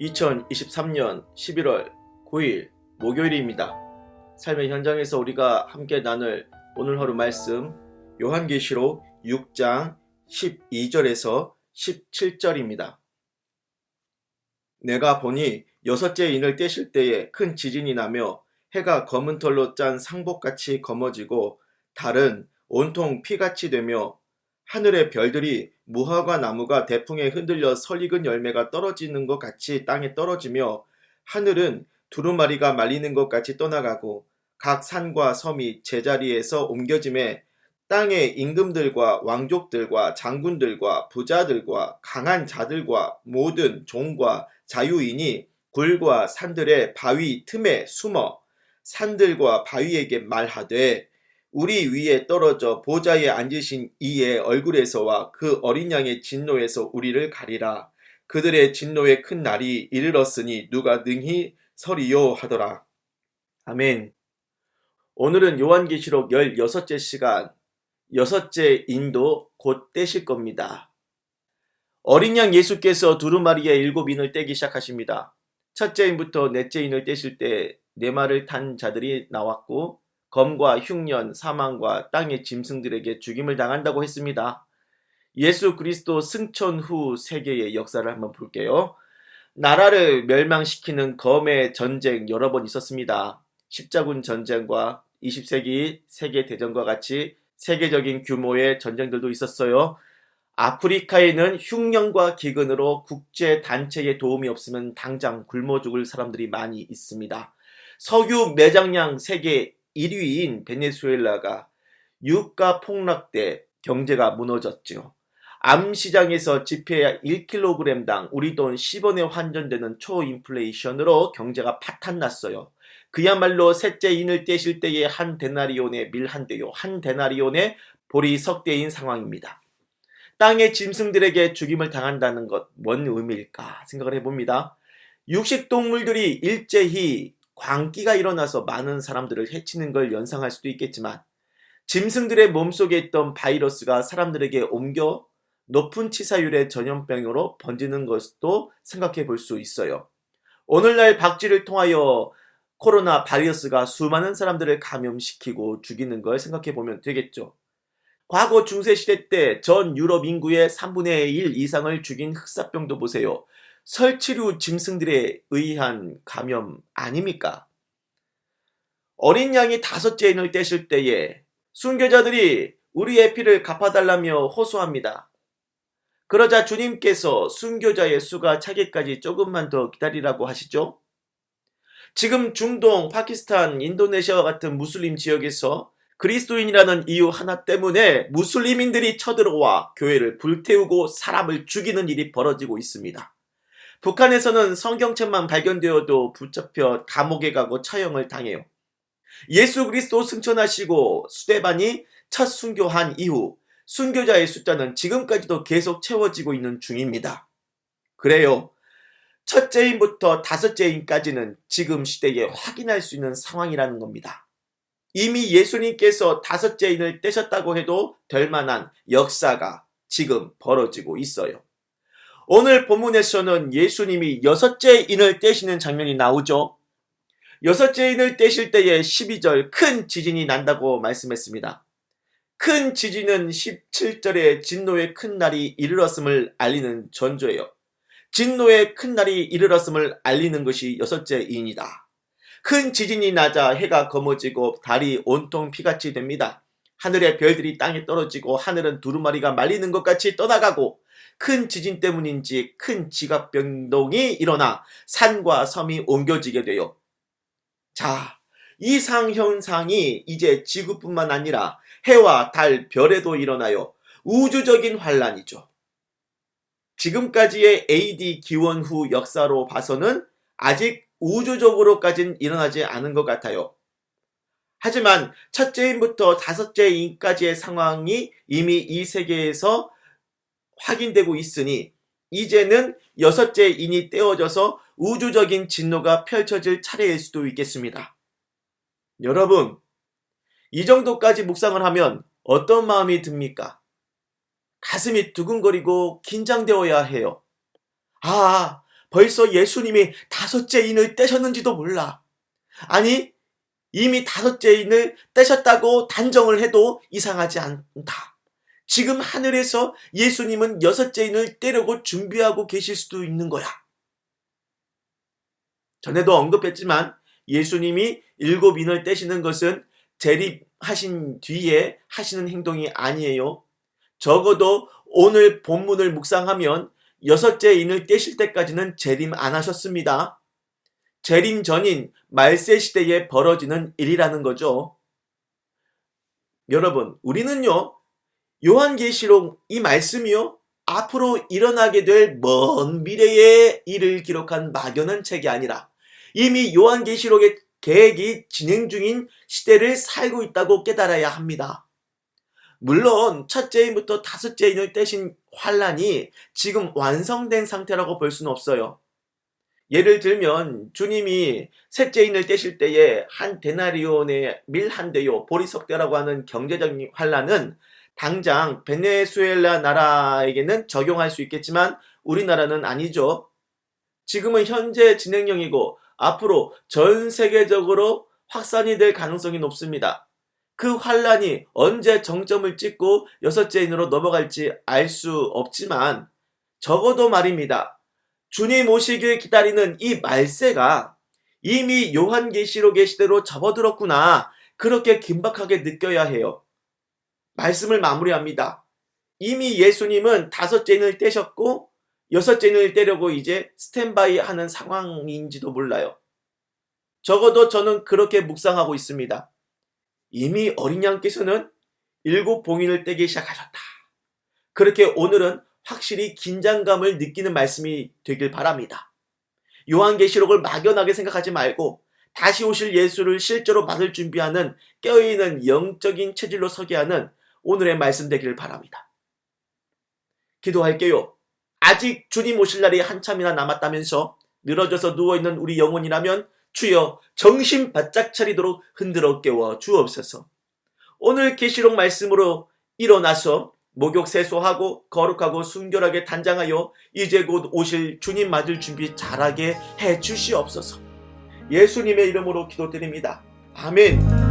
2023년 11월 9일 목요일입니다. 삶의 현장에서 우리가 함께 나눌 오늘 하루 말씀 요한계시록 6장 12절에서 17절입니다. 내가 보니 여섯째 인을 떼실 때에 큰 지진이 나며 해가 검은 털로 짠 상복같이 검어지고 달은 온통 피같이 되며 하늘의 별들이 무화과 나무가 대풍에 흔들려 설익은 열매가 떨어지는 것 같이 땅에 떨어지며 하늘은 두루마리가 말리는 것 같이 떠나가고 각 산과 섬이 제자리에서 옮겨짐에 땅의 임금들과 왕족들과 장군들과 부자들과 강한 자들과 모든 종과 자유인이 굴과 산들의 바위 틈에 숨어 산들과 바위에게 말하되 우리 위에 떨어져 보좌에 앉으신 이의 얼굴에서와 그 어린 양의 진노에서 우리를 가리라. 그들의 진노의 큰 날이 이르렀으니 누가 능히 서리요 하더라. 아멘. 오늘은 요한계시록 16째 시간, 여섯째 인도 곧 떼실 겁니다. 어린 양 예수께서 두루마리의 일곱 인을 떼기 시작하십니다. 첫째 인부터 넷째 인을 떼실 때 네 마를 탄 자들이 나왔고 검과 흉년, 사망과 땅의 짐승들에게 죽임을 당한다고 했습니다. 예수 그리스도 승천 후 세계의 역사를 한번 볼게요. 나라를 멸망시키는 검의 전쟁 여러 번 있었습니다. 십자군 전쟁과 20세기 세계 대전과 같이 세계적인 규모의 전쟁들도 있었어요. 아프리카에는 흉년과 기근으로 국제 단체의 도움이 없으면 당장 굶어 죽을 사람들이 많이 있습니다. 석유 매장량 세계 1위인 베네수엘라가 유가 폭락 때 경제가 무너졌죠. 암 시장에서 지폐 1kg당 우리 돈 10원에 환전되는 초인플레이션으로 경제가 파탄났어요. 그야말로 셋째 인을 떼실 때에 한 데나리온에 밀한 대요. 한 데나리온에 보리 석대인 상황입니다. 땅의 짐승들에게 죽임을 당한다는 것, 뭔 의미일까 생각을 해봅니다. 육식동물들이 일제히 광기가 일어나서 많은 사람들을 해치는 걸 연상할 수도 있겠지만 짐승들의 몸속에 있던 바이러스가 사람들에게 옮겨 높은 치사율의 전염병으로 번지는 것도 생각해 볼 수 있어요. 오늘날 박쥐를 통하여 코로나 바이러스가 수많은 사람들을 감염시키고 죽이는 걸 생각해 보면 되겠죠. 과거 중세시대 때 전 유럽 인구의 3분의 1 이상을 죽인 흑사병도 보세요. 설치류 짐승들에 의한 감염 아닙니까? 어린 양이 다섯째 인을 떼실 때에 순교자들이 우리의 피를 갚아달라며 호소합니다. 그러자 주님께서 순교자의 수가 차기까지 조금만 더 기다리라고 하시죠. 지금 중동, 파키스탄, 인도네시아와 같은 무슬림 지역에서 그리스도인이라는 이유 하나 때문에 무슬림인들이 쳐들어와 교회를 불태우고 사람을 죽이는 일이 벌어지고 있습니다. 북한에서는 성경책만 발견되어도 붙잡혀 감옥에 가고 처형을 당해요. 예수 그리스도 승천하시고 수대반이 첫 순교한 이후 순교자의 숫자는 지금까지도 계속 채워지고 있는 중입니다. 그래요. 첫째인부터 다섯째인까지는 지금 시대에 확인할 수 있는 상황이라는 겁니다. 이미 예수님께서 다섯째인을 떼셨다고 해도 될 만한 역사가 지금 벌어지고 있어요. 오늘 본문에서는 예수님이 여섯째 인을 떼시는 장면이 나오죠. 여섯째 인을 떼실 때에 12절 큰 지진이 난다고 말씀했습니다. 큰 지진은 17절에 진노의 큰 날이 이르렀음을 알리는 전조예요. 진노의 큰 날이 이르렀음을 알리는 것이 여섯째 인이다. 큰 지진이 나자 해가 검어지고 달이 온통 피같이 됩니다. 하늘의 별들이 땅에 떨어지고 하늘은 두루마리가 말리는 것 같이 떠나가고 큰 지진 때문인지 큰 지각 변동이 일어나 산과 섬이 옮겨지게 돼요. 자, 이상 현상이 이제 지구뿐만 아니라 해와 달, 별에도 일어나요. 우주적인 환란이죠. 지금까지의 AD 기원 후 역사로 봐서는 아직 우주적으로까지는 일어나지 않은 것 같아요. 하지만 첫째 인부터 다섯째 인까지의 상황이 이미 이 세계에서 확인되고 있으니 이제는 여섯째 인이 떼어져서 우주적인 진노가 펼쳐질 차례일 수도 있겠습니다. 여러분, 이 정도까지 묵상을 하면 어떤 마음이 듭니까? 가슴이 두근거리고 긴장되어야 해요. 아, 벌써 예수님이 다섯째 인을 떼셨는지도 몰라. 아니, 이미 다섯째 인을 떼셨다고 단정을 해도 이상하지 않다. 지금 하늘에서 예수님은 여섯째 인을 떼려고 준비하고 계실 수도 있는 거야. 전에도 언급했지만 예수님이 일곱 인을 떼시는 것은 재립하신 뒤에 하시는 행동이 아니에요. 적어도 오늘 본문을 묵상하면 여섯째 인을 떼실 때까지는 재림 안 하셨습니다. 재림 전인 말세 시대에 벌어지는 일이라는 거죠. 여러분, 우리는요, 요한계시록 이 말씀이요, 앞으로 일어나게 될 먼 미래의 일을 기록한 막연한 책이 아니라 이미 요한계시록의 계획이 진행 중인 시대를 살고 있다고 깨달아야 합니다. 물론 첫째 인부터 다섯째 인을 떼신 환란이 지금 완성된 상태라고 볼 수는 없어요. 예를 들면 주님이 셋째 인을 떼실 때에 한 데나리온의 밀 한 대요 보리석대라고 하는 경제적인 환란은 당장 베네수엘라 나라에게는 적용할 수 있겠지만 우리나라는 아니죠. 지금은 현재 진행형이고 앞으로 전 세계적으로 확산이 될 가능성이 높습니다. 그 환란이 언제 정점을 찍고 여섯째 인으로 넘어갈지 알 수 없지만 적어도 말입니다. 주님 오시길 기다리는 이 말세가 이미 요한계시록의 시대로 접어들었구나. 그렇게 긴박하게 느껴야 해요. 말씀을 마무리합니다. 이미 예수님은 다섯째 인을 떼셨고 여섯째 인을 떼려고 이제 스탠바이 하는 상황인지도 몰라요. 적어도 저는 그렇게 묵상하고 있습니다. 이미 어린 양께서는 일곱 봉인을 떼기 시작하셨다. 그렇게 오늘은 확실히 긴장감을 느끼는 말씀이 되길 바랍니다. 요한계시록을 막연하게 생각하지 말고 다시 오실 예수를 실제로 받을 준비하는 깨어있는 영적인 체질로 서게 하는 오늘의 말씀 되기를 바랍니다. 기도할게요. 아직 주님 오실 날이 한참이나 남았다면서 늘어져서 누워있는 우리 영혼이라면 주여 정신 바짝 차리도록 흔들어 깨워 주옵소서. 오늘 계시록 말씀으로 일어나서 목욕 세수하고 거룩하고 순결하게 단장하여 이제 곧 오실 주님 맞을 준비 잘하게 해 주시옵소서. 예수님의 이름으로 기도드립니다. 아멘.